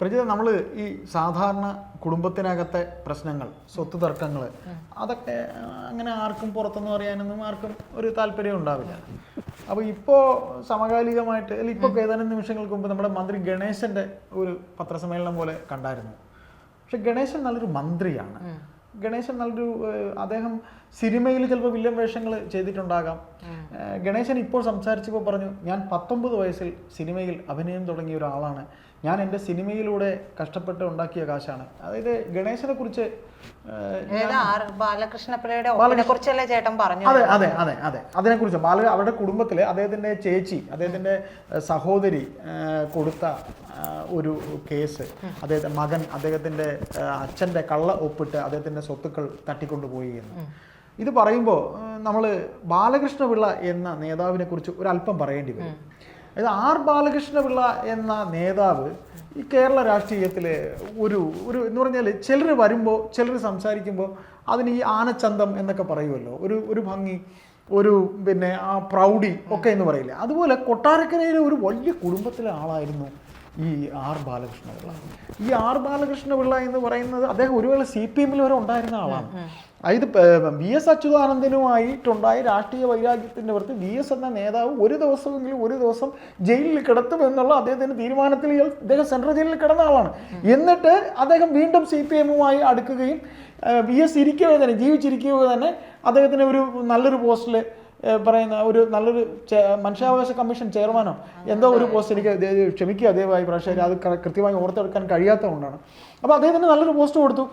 പ്രജിത നമ്മൾ ഈ സാധാരണ കുടുംബത്തിനകത്തെ പ്രശ്നങ്ങൾ സ്വത്ത് തർക്കങ്ങൾ അതൊക്കെ അങ്ങനെ ആർക്കും പുറത്തൊന്നും അറിയാനൊന്നും ആർക്കും ഒരു താല്പര്യം ഉണ്ടാവില്ല. അപ്പോൾ ഇപ്പോ സമകാലികമായിട്ട് അല്ലെങ്കിൽ ഇപ്പോൾ ഏതാനും നിമിഷങ്ങൾക്ക് മുമ്പ് നമ്മുടെ മന്ത്രി ഗണേശന്റെ ഒരു പത്രസമ്മേളനം പോലെ കണ്ടായിരുന്നു. പക്ഷെ ഗണേശൻ നല്ലൊരു മന്ത്രിയാണ്. ഗണേശൻ നല്ലൊരു അദ്ദേഹം സിനിമയിൽ ചിലപ്പോൾ വില്ലൻ വേഷങ്ങൾ ചെയ്തിട്ടുണ്ടാകാം. ഗണേശൻ ഇപ്പോൾ സംസാരിച്ചപ്പോൾ പറഞ്ഞു ഞാൻ പത്തൊമ്പത് വയസ്സിൽ സിനിമയിൽ അഭിനയം തുടങ്ങിയ ഒരാളാണ്. ഞാൻ എന്റെ സിനിമയിലൂടെ കഷ്ടപ്പെട്ട് ഉണ്ടാക്കിയ കാശാണ്. അതായത് ഗണേശനെ കുറിച്ച് ബാലകൃഷ്ണപിള്ളയുടെ ചേട്ടൻ പറഞ്ഞു അതെ അതെ അതെ അതെ. അതിനെക്കുറിച്ച് ബാല അവരുടെ കുടുംബത്തിൽ അദ്ദേഹത്തിന്റെ ചേച്ചി അദ്ദേഹത്തിന്റെ സഹോദരി കൊടുത്ത ഒരു കേസ്. അദ്ദേഹത്തെ മകൻ അദ്ദേഹത്തിന്റെ അച്ഛന്റെ അച്ഛന്റെ കള്ള ഒപ്പിട്ട് അദ്ദേഹത്തിന്റെ സ്വത്തുക്കൾ തട്ടിക്കൊണ്ടുപോയി എന്ന്. ഇത് പറയുമ്പോൾ നമ്മൾ ബാലകൃഷ്ണപിള്ള എന്ന നേതാവിനെ കുറിച്ച് ഒരല്പം പറയേണ്ടി വരും. അതായത് ആർ ബാലകൃഷ്ണപിള്ള എന്ന നേതാവ് ഈ കേരള രാഷ്ട്രീയത്തിലെ ഒരു ഒരു എന്ന് പറഞ്ഞാൽ ചിലർ വരുമ്പോൾ ചിലർ സംസാരിക്കുമ്പോൾ അതിന് ഈ ആനച്ചന്തം എന്നൊക്കെ പറയുമല്ലോ ഒരു ഒരു ഭംഗി ഒരു പിന്നെ ആ പ്രൗഢി ഒക്കെ എന്ന് പറയില്ല. അതുപോലെ കൊട്ടാരക്കരയിലെ ഒരു വലിയ കുടുംബത്തിലെ ആളായിരുന്നു ഈ ആർ ബാലകൃഷ്ണപിള്ള. ഈ ആർ ബാലകൃഷ്ണപിള്ള എന്ന് പറയുന്നത് അദ്ദേഹം ഒരു വേള സി പി എമ്മിൽ വരെ ഉണ്ടായിരുന്ന ആളാണ്. അതായത് വി എസ് അച്യുതാനന്ദനുമായിട്ടുണ്ടായ രാഷ്ട്രീയ വൈരാഗ്യത്തിന്റെ പുറത്ത് വി എസ് എന്ന നേതാവ് ഒരു ദിവസമെങ്കിലും ഒരു ദിവസം ജയിലിൽ കിടത്തും എന്നുള്ള അദ്ദേഹത്തിന്റെ തീരുമാനത്തിൽ അദ്ദേഹം ഇദ്ദേഹം സെൻട്രൽ ജയിലിൽ കിടന്ന ആളാണ്. എന്നിട്ട് അദ്ദേഹം വീണ്ടും സി പി എമ്മുമായി അടുക്കുകയും വി എസ് ഇരിക്കുക തന്നെ ജീവിച്ചിരിക്കുക തന്നെ അദ്ദേഹത്തിന് ഒരു നല്ലൊരു പോസ്റ്റിൽ പറയുന്ന ഒരു നല്ലൊരു മനുഷ്യാവകാശ കമ്മീഷൻ ചെയർമാനോ എന്തോ ഒരു പോസ്റ്റ് എനിക്ക് ക്ഷമിക്കുക ദയവായി പ്രാവശ്യം അത് കൃത്യമായി ഓർത്തെടുക്കാൻ കഴിയാത്തതുകൊണ്ടാണ്. അപ്പോൾ അദ്ദേഹത്തിന് നല്ലൊരു പോസ്റ്റ് കൊടുത്തു.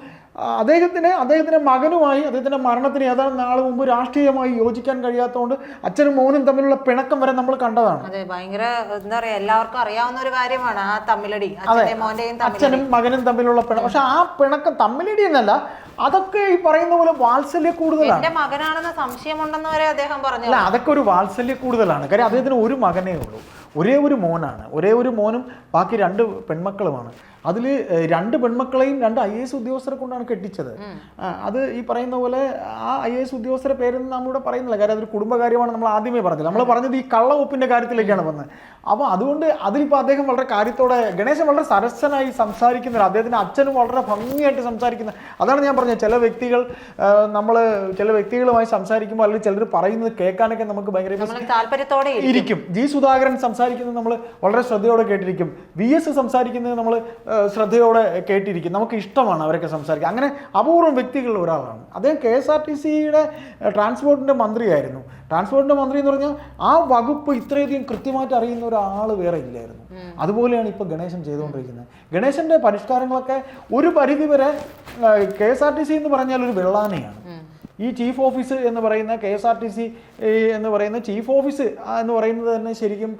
അദ്ദേഹത്തിന് അദ്ദേഹത്തിന്റെ മകനുമായി അദ്ദേഹത്തിന്റെ മരണത്തിന് ഏതാനും നാൾ മുമ്പ് രാഷ്ട്രീയമായി യോജിക്കാൻ കഴിയാത്തതുകൊണ്ട് അച്ഛനും മോനും തമ്മിലുള്ള പിണക്കം വരെ നമ്മൾ കണ്ടതാണ്. അതെ ഭയങ്കര എന്താ പറയുക എല്ലാവർക്കും അറിയാവുന്ന ഒരു കാര്യമാണ് ആ തമ്മിലടി. അച്ഛനും മകനും തമ്മിലുള്ള പിണക്കം പക്ഷെ ആ പിണക്കം തമ്മിലടി എന്നല്ല അതൊക്കെ ഈ പറയുന്ന പോലെ വാത്സല്യ കൂടുതലാണ്. എന്റെ മകനാണെന്ന് സംശയമുണ്ടെന്ന് വരെ അദ്ദേഹം പറഞ്ഞു. അല്ല അതൊക്കെ ഒരു വാത്സല്യ കൂടുതലാണ്. കാര്യം അദ്ദേഹത്തിന് ഒരു മകനേ ഉള്ളൂ. ഒരേ ഒരു മോനാണ്. ഒരേ ഒരു മോനും ബാക്കി രണ്ട് പെൺമക്കളുമാണ്. അതിൽ രണ്ട് പെൺമക്കളെയും രണ്ട് ഐ എസ് ഉദ്യോഗസ്ഥരെ കൊണ്ടാണ് കെട്ടിച്ചത്. അത് ഈ പറയുന്ന പോലെ ആ ഐ എസ് ഉദ്യോഗസ്ഥരെ പേരൊന്നും നമ്മളിവിടെ പറയുന്നില്ല. കാര്യം അതൊരു കുടുംബകാര്യമാണ് നമ്മൾ ആദ്യമേ പറഞ്ഞത്. നമ്മൾ പറഞ്ഞത് ഈ കള്ള ഒപ്പിന്റെ കാര്യത്തിലേക്കാണ് വന്നത്. അപ്പോൾ അതുകൊണ്ട് അതിലിപ്പോൾ അദ്ദേഹം വളരെ കാര്യത്തോടെ ഗണേശൻ വളരെ സരസനായി സംസാരിക്കുന്നില്ല അദ്ദേഹത്തിന്റെ അച്ഛനും വളരെ ഭംഗിയായിട്ട് സംസാരിക്കുന്ന അതാണ് ഞാൻ പറഞ്ഞത്. ചില വ്യക്തികൾ നമ്മൾ ചില വ്യക്തികളുമായി സംസാരിക്കുമ്പോൾ അല്ലെങ്കിൽ ചിലർ പറയുന്നത് കേൾക്കാനൊക്കെ നമുക്ക് ഭയങ്കര താല്പര്യത്തോടെ ഇരിക്കും. ഇരിക്കും. ജി സുധാകരൻ സംസാരിക്കുന്നത് നമ്മൾ വളരെ ശ്രദ്ധയോടെ കേട്ടിരിക്കും. വി എസ് സംസാരിക്കുന്നത് നമ്മൾ ശ്രദ്ധയോടെ കേട്ടിരിക്കും. നമുക്ക് ഇഷ്ടമാണ് അവരൊക്കെ സംസാരിക്കുക അങ്ങനെ അപൂർവം വ്യക്തികളിൽ ഒരാളാണ്. അദ്ദേഹം കെ എസ് ആർ ടി സിയുടെ ട്രാൻസ്പോർട്ടിന്റെ മന്ത്രിയായിരുന്നു. ട്രാൻസ്പോർട്ടിന്റെ മന്ത്രി എന്ന് പറഞ്ഞാൽ ആ വകുപ്പ് ഇത്രയധികം കൃത്യമായിട്ട് അറിയുന്ന ഒരാൾ വേറെ ഇല്ലായിരുന്നു. അതുപോലെയാണ് ഇപ്പോൾ ഗണേശൻ ചെയ്തുകൊണ്ടിരിക്കുന്നത്. ഗണേശന്റെ പരിഷ്കാരങ്ങളൊക്കെ ഒരു പരിധിവരെ K S R T C എന്ന് പറഞ്ഞാൽ ഒരു വെള്ളാനയാണ്. ഈ ചീഫ് ഓഫീസ് എന്ന് പറയുന്ന K S R T C എന്ന് പറയുന്ന ചീഫ് ഓഫീസ് എന്ന് പറയുന്നത് തന്നെ ശരിക്കും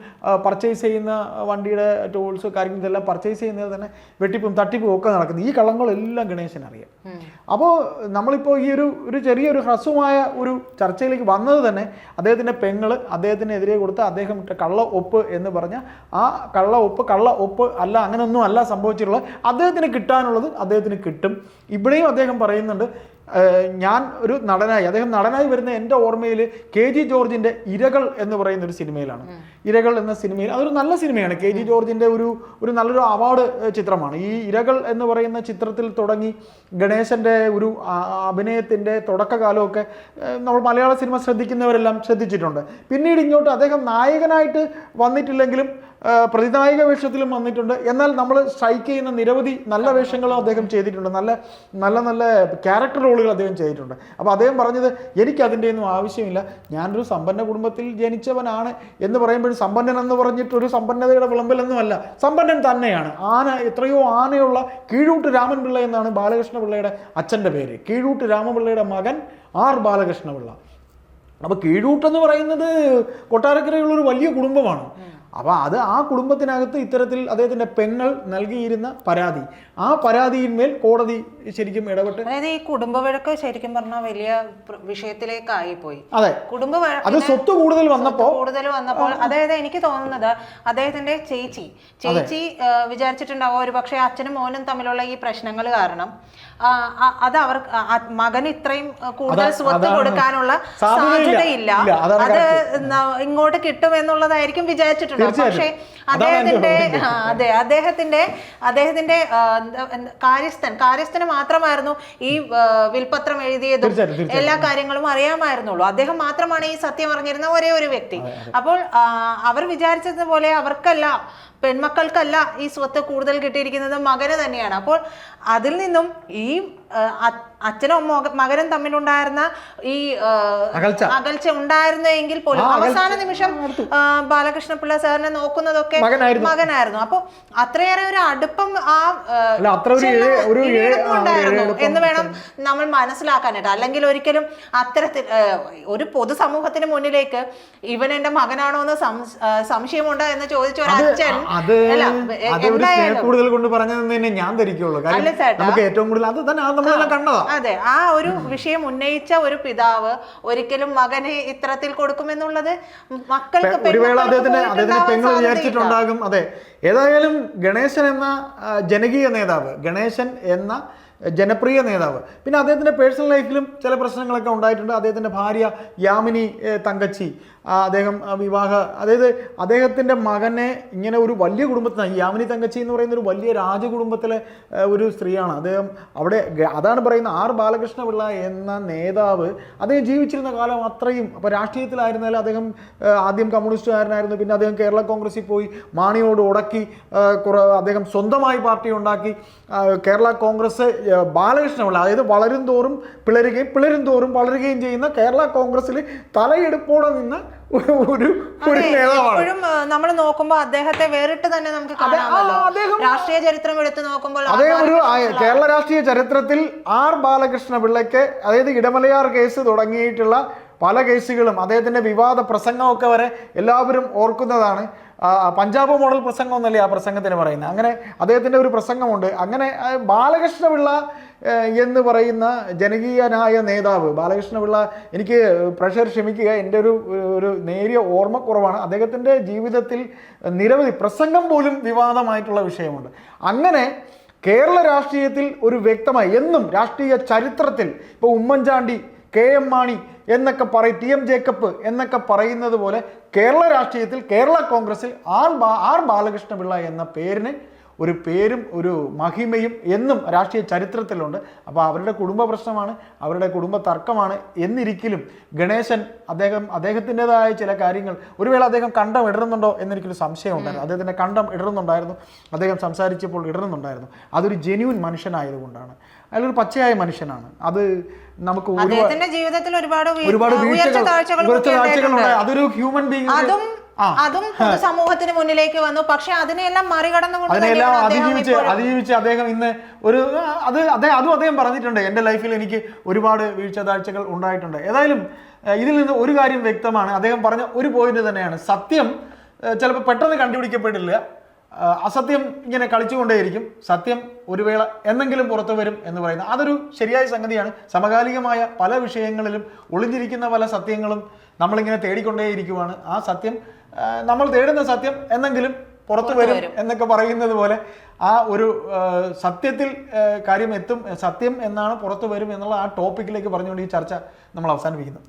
പർച്ചേസ് ചെയ്യുന്ന വണ്ടിയുടെ ടൂൾസ് കാര്യങ്ങൾ ഇതെല്ലാം പർച്ചേസ് ചെയ്യുന്നത് തന്നെ വെട്ടിപ്പും തട്ടിപ്പും ഒക്കെ നടക്കുന്നത് ഈ കള്ളങ്ങളെല്ലാം ഗണേശൻ അറിയാം. അപ്പോൾ നമ്മളിപ്പോൾ ഈ ഒരു ഒരു ചെറിയൊരു ഹ്രസ്വമായ ഒരു ചർച്ചയിലേക്ക് വന്നത് തന്നെ അദ്ദേഹത്തിന്റെ പെങ്ങൾ അദ്ദേഹത്തിനെതിരെ കൊടുത്ത അദ്ദേഹം കള്ള ഒപ്പ് എന്ന് പറഞ്ഞ ആ കള്ള ഒപ്പ് കള്ള ഒപ്പ് അല്ല അങ്ങനെയൊന്നും അല്ല സംഭവിച്ചിട്ടുള്ളത്. അദ്ദേഹത്തിന് കിട്ടാനുള്ളത് അദ്ദേഹത്തിന് കിട്ടും. ഇവിടെയും അദ്ദേഹം പറയുന്നുണ്ട് ഞാൻ ഒരു നടനായി അദ്ദേഹം നടനായി വരുന്ന എന്റെ ഓർമ്മയിൽ കെ ജി ജോർജിന്റെ ഇരകൾ എന്ന് പറയുന്ന ഒരു സിനിമയിലാണ്. ഇരകൾ എന്ന സിനിമയിൽ അതൊരു നല്ല സിനിമയാണ്. കെ ജി ജോർജിന്റെ ഒരു ഒരു നല്ലൊരു അവാർഡ് ചിത്രമാണ്. ഈ ഇരകൾ എന്ന് പറയുന്ന ചിത്രത്തിൽ തുടങ്ങി ഗണേശന്റെ ഒരു അഭിനയത്തിന്റെ തുടക്കകാലമൊക്കെ നമ്മൾ മലയാള സിനിമ ശ്രദ്ധിക്കുന്നവരെല്ലാം ശ്രദ്ധിച്ചിട്ടുണ്ട്. പിന്നീട് ഇങ്ങോട്ട് അദ്ദേഹം നായകനായിട്ട് വന്നിട്ടില്ലെങ്കിലും പ്രതിനായക വേഷത്തിലും വന്നിട്ടുണ്ട്. എന്നാൽ നമ്മൾ സ്ട്രൈക്ക് ചെയ്യുന്ന നിരവധി നല്ല വേഷങ്ങളും അദ്ദേഹം ചെയ്തിട്ടുണ്ട്. നല്ല നല്ല നല്ല ക്യാരക്ടർ റോളുകൾ അദ്ദേഹം ചെയ്തിട്ടുണ്ട്. അപ്പോൾ അദ്ദേഹം പറഞ്ഞത് എനിക്ക് അതിന്റെ ഒന്നും ആവശ്യമില്ല. ഞാനൊരു സമ്പന്ന കുടുംബത്തിൽ ജനിച്ചവനാണ് എന്ന് പറയുമ്പോഴും സമ്പന്നൻ എന്ന് പറഞ്ഞിട്ട് ഒരു സമ്പന്നതയുടെ വിളമ്പലൊന്നുമല്ല. സമ്പന്നൻ തന്നെയാണ്. ആന എത്രയോ ആനയുള്ള കീഴൂട്ട് രാമൻപിള്ള എന്നാണ് ബാലകൃഷ്ണപിള്ളയുടെ അച്ഛന്റെ പേര്. കീഴൂട്ട് രാമപിള്ളയുടെ മകൻ ആർ ബാലകൃഷ്ണപിള്ള. അപ്പോൾ കീഴൂട്ടെന്ന് പറയുന്നത് കൊട്ടാരക്കരയുള്ള ഒരു വലിയ കുടുംബമാണ്. അപ്പോൾ അത് ആ കുടുംബത്തിനകത്ത് ഇത്തരത്തിൽ അദ്ദേഹത്തിന്റെ പെങ്ങൾ നൽകിയിരുന്ന പരാതി. ആ പരാതിയിന്മേൽ കോടതി ശരിക്കും ഇടപെട്ട് അതായത് ഈ കുടുംബ വഴക്ക് ശരിക്കും പറഞ്ഞാൽ വലിയ വിഷയത്തിലേക്കായി പോയി അതെ. കുടുംബ അത് സ്വത്ത് കൂടുതൽ വന്നപ്പോൾ കൂടുതൽ വന്നപ്പോൾ അതായത് എനിക്ക് തോന്നുന്നത് അദ്ദേഹത്തിന്റെ ചേച്ചി ചേച്ചി വിചാരിച്ചിട്ടുണ്ടാവും ഒരു പക്ഷേ അച്ഛനും മോനും തമ്മിലുള്ള ഈ പ്രശ്നങ്ങൾ കാരണം അത് അവർ മകൻ ഇത്രയും കൂടുതൽ സ്വത്ത് കൊടുക്കാനുള്ള സാധ്യതയില്ല. സാധ്യതയില്ല. അത് ഇങ്ങോട്ട് കിട്ടും എന്നുള്ളതായിരിക്കും വിചാരിച്ചിട്ടുണ്ടാവും പക്ഷേ അദ്ദേഹത്തിന്റെ അതെ അദ്ദേഹത്തിന്റെ അദ്ദേഹത്തിന്റെ കാര്യസ്ഥൻ കാര്യസ്ഥന് മാത്രമായിരുന്നു ഈ വിൽപത്രം എഴുതിയതും. എല്ലാ കാര്യങ്ങളും അറിയാമായിരുന്നുള്ളൂ. അദ്ദേഹം മാത്രമാണ് ഈ സത്യം അറിഞ്ഞിരുന്ന ഒരേ ഒരു വ്യക്തി. അപ്പോൾ അവർ വിചാരിച്ചതുപോലെ അവർക്കല്ല പെൺമക്കൾക്കല്ല ഈ സ്വത്ത് കൂടുതൽ കിട്ടിയിരിക്കുന്നത് മകന് തന്നെയാണ്. അപ്പോൾ അതിൽ നിന്നും ഈ അച്ഛനും മക- മകനും തമ്മിലുണ്ടായിരുന്ന ഈ അകൽച്ച. ഉണ്ടായിരുന്നെങ്കിൽ പോലും അവസാന നിമിഷം ബാലകൃഷ്ണപിള്ള സാറിനെ നോക്കുന്നതൊക്കെ മകനായിരുന്നു. മകനായിരുന്നു. അപ്പൊ അത്രയേറെ ഒരു അടുപ്പം ആ ഉണ്ടായിരുന്നു എന്ന് വേണം നമ്മൾ മനസ്സിലാക്കാനായിട്ട്. അല്ലെങ്കിൽ ഒരിക്കലും അത്തരത്തിൽ ഒരു പൊതുസമൂഹത്തിന് മുന്നിലേക്ക് ഇവൻ എന്റെ മകനാണോ എന്ന് സംശയമുണ്ടോ എന്ന് ചോദിച്ച ഒരു അച്ഛൻ കൂടുതൽ കൊണ്ട് പറഞ്ഞതെന്ന് ഞാൻ ധരിക്കുള്ളൂ. നമുക്ക് ഏറ്റവും കൂടുതൽ അത് തന്നെ നമ്മളെല്ലാം കണ്ടതാ. അതെ. ആ ഒരു വിഷയം ഉന്നയിച്ച ഒരു പിതാവ് ഒരിക്കലും മകനെ ഇത്തരത്തിൽ കൊടുക്കുമെന്നുള്ളത് മക്കൾക്ക് ഒരു വേള അദ്ദേഹത്തിന് അദ്ദേഹത്തിന് പെങ്ങൾ സാധ്യതയില്ല. വിചാരിച്ചിട്ടുണ്ടാകും അതെ. ഏതായാലും ഗണേശൻ എന്ന ജനകീയ നേതാവ് ഗണേശൻ എന്ന ജനപ്രിയ നേതാവ്. പിന്നെ അദ്ദേഹത്തിന്റെ പേഴ്സണൽ ലൈഫിലും ചില പ്രശ്നങ്ങളൊക്കെ ഉണ്ടായിട്ടുണ്ട്. അദ്ദേഹത്തിന്റെ ഭാര്യ യാമിനി തങ്കച്ചി. അദ്ദേഹം വിവാഹ അതായത് അദ്ദേഹത്തിന്റെ മകനെ ഇങ്ങനെ ഒരു വലിയ കുടുംബത്തിൽ യാമിനി തങ്കച്ചി എന്ന് പറയുന്ന ഒരു വലിയ രാജകുടുംബത്തിലെ ഒരു സ്ത്രീയാണ്. അദ്ദേഹം അവിടെ അതാണ് പറയുന്ന ആർ ബാലകൃഷ്ണ ബാലകൃഷ്ണപിള്ള എന്ന നേതാവ് അദ്ദേഹം ജീവിച്ചിരുന്ന കാലം അത്രയും അപ്പോൾ രാഷ്ട്രീയത്തിലായിരുന്നാലും അദ്ദേഹം ആദ്യം കമ്മ്യൂണിസ്റ്റുകാരനായിരുന്നു പിന്നെ അദ്ദേഹം കേരള കോൺഗ്രസിൽ പോയി മാണിയോട് ഉടക്കി അദ്ദേഹം സ്വന്തമായി പാർട്ടി ഉണ്ടാക്കി. കേരള കോൺഗ്രസ് ബാലകൃഷ്ണ ബാലകൃഷ്ണപിള്ള അതായത് വളരും തോറും പിളരുകയും പിളരും തോറും വളരുകയും ചെയ്യുന്ന കേരള കോൺഗ്രസ്സിൽ തലയെടുപ്പോടെ നിന്ന ഒരു ഒരു നേതാവാണ്. ഇപ്പോഴും നമ്മൾ നോക്കുമ്പോൾ അദ്ദേഹത്തെ വേറിട്ട് തന്നെ നമുക്ക് കാണാമല്ലോ. രാഷ്ട്രീയ ചരിത്രം എടുത്ത് നോക്കുമ്പോൾ അതേ ഒരു കേരള രാഷ്ട്രീയ ചരിത്രത്തിൽ ആർ ബാലകൃഷ്ണ പിള്ളയ്ക്ക് അതായത് ഇടമലയാർ കേസ് തുടങ്ങിയിട്ടുള്ള പല കേസുകളും അദ്ദേഹത്തിന്റെ വിവാദ പ്രസംഗമൊക്കെ വരെ എല്ലാവരും ഓർക്കുന്നതാണ്. പഞ്ചാബ് മോഡൽ പ്രസംഗം എന്നല്ലേ ആ പ്രസംഗത്തിന് പറയുന്നത്? അങ്ങനെ അദ്ദേഹത്തിന്റെ ഒരു പ്രസംഗമുണ്ട്. അങ്ങനെ ബാലകൃഷ്ണ ബാലകൃഷ്ണപിള്ള ഏ, എന്ന് പറയുന്ന ജനകീയനായ നേതാവ് ബാലകൃഷ്ണപിള്ള എനിക്ക് പ്രഷർ ക്ഷമിക്കുക. എന്റെ ഒരു ഒരു നേരിയ ഓർമ്മക്കുറവാണ്. അദ്ദേഹത്തിന്റെ ജീവിതത്തിൽ നിരവധി പ്രസംഗം പോലും വിവാദമായിട്ടുള്ള വിഷയമുണ്ട്. അങ്ങനെ കേരള രാഷ്ട്രീയത്തിൽ ഒരു വ്യക്തമായി എന്നും രാഷ്ട്രീയ ചരിത്രത്തിൽ ഇപ്പോൾ ഉമ്മൻചാണ്ടി കെ എം മാണി എന്നൊക്കെ പറയും ടി എം ജേക്കബ് എന്നൊക്കെ പറയുന്നത് പോലെ കേരള രാഷ്ട്രീയത്തിൽ കേരള കോൺഗ്രസിൽ ആർ ബാ ആർ ബാലകൃഷ്ണപിള്ള എന്ന പേരിന് ഒരു പേരും ഒരു മഹിമയും എന്നും രാഷ്ട്രീയ ചരിത്രത്തിലുണ്ട്. അപ്പോൾ അവരുടെ കുടുംബ പ്രശ്നമാണ് അവരുടെ കുടുംബ തർക്കമാണ് എന്നിരിക്കലും ഗണേശൻ അദ്ദേഹം അദ്ദേഹത്തിന്റെതായ ചില കാര്യങ്ങൾ ഒരു വേള അദ്ദേഹം കണ്ടം ഇടറുന്നുണ്ടോ എന്നെനിക്കൊരു സംശയം ഉണ്ടായിരുന്നു. അദ്ദേഹത്തിന്റെ കണ്ടം ഇടറുന്നുണ്ടായിരുന്നു. അദ്ദേഹം സംസാരിച്ചപ്പോൾ ഇടറുന്നുണ്ടായിരുന്നു. അതൊരു ജെന്യൂൻ മനുഷ്യനായതുകൊണ്ടാണ്. അയാളൊരു പച്ചയായ മനുഷ്യനാണ്. അത് നമുക്ക് ജീവിതത്തിൽ ഒരുപാട് ഒരുപാട് വീഴ്ചകൾ താഴ്ചകൾ ഉണ്ടായി അതൊരു ഹ്യൂമൻ ബീങ് അതും സമൂഹത്തിന് മുന്നിലേക്ക് വന്നു. പക്ഷെ അതിനെല്ലാം മറികടന്നുകൊണ്ട് അതിനെല്ലാം അതിജീവിച്ച് അതിജീവിച്ച് അദ്ദേഹം ഇന്ന് ഒരു അത് അദ്ദേഹം അതും അദ്ദേഹം പറഞ്ഞിട്ടുണ്ട്. എന്റെ ലൈഫിൽ എനിക്ക് ഒരുപാട് വീഴ്ച താഴ്ചകൾ ഉണ്ടായിട്ടുണ്ട്. ഏതായാലും ഇതിൽ നിന്ന് ഒരു കാര്യം വ്യക്തമാണ്. അദ്ദേഹം പറഞ്ഞ ഒരു പോയിന്റ് തന്നെയാണ്. സത്യം ചിലപ്പോൾ പെട്ടെന്ന് കണ്ടുപിടിക്കപ്പെടില്ല. അസത്യം ഇങ്ങനെ കളിച്ചുകൊണ്ടേയിരിക്കും. സത്യം ഒരു വേള എന്നെങ്കിലും പുറത്തു വരും എന്ന് പറയുന്നത് അതൊരു ശരിയായ സംഗതിയാണ്. സമകാലികമായ പല വിഷയങ്ങളിലും ഒളിഞ്ഞിരിക്കുന്ന പല സത്യങ്ങളും നമ്മളിങ്ങനെ തേടിക്കൊണ്ടേയിരിക്കുവാണ്. ആ സത്യം നമ്മൾ തേടുന്ന സത്യം എന്നെങ്കിലും പുറത്തു വരും എന്നൊക്കെ പറയുന്നത് പോലെ ആ ഒരു സത്യത്തിൽ കാര്യം എത്തും സത്യം എന്നാണ് പുറത്തു വരും എന്നുള്ള ആ ടോപ്പിക്കിലേക്ക് പറഞ്ഞുകൊണ്ട് ഈ ചർച്ച നമ്മൾ അവസാനിപ്പിക്കുന്നു.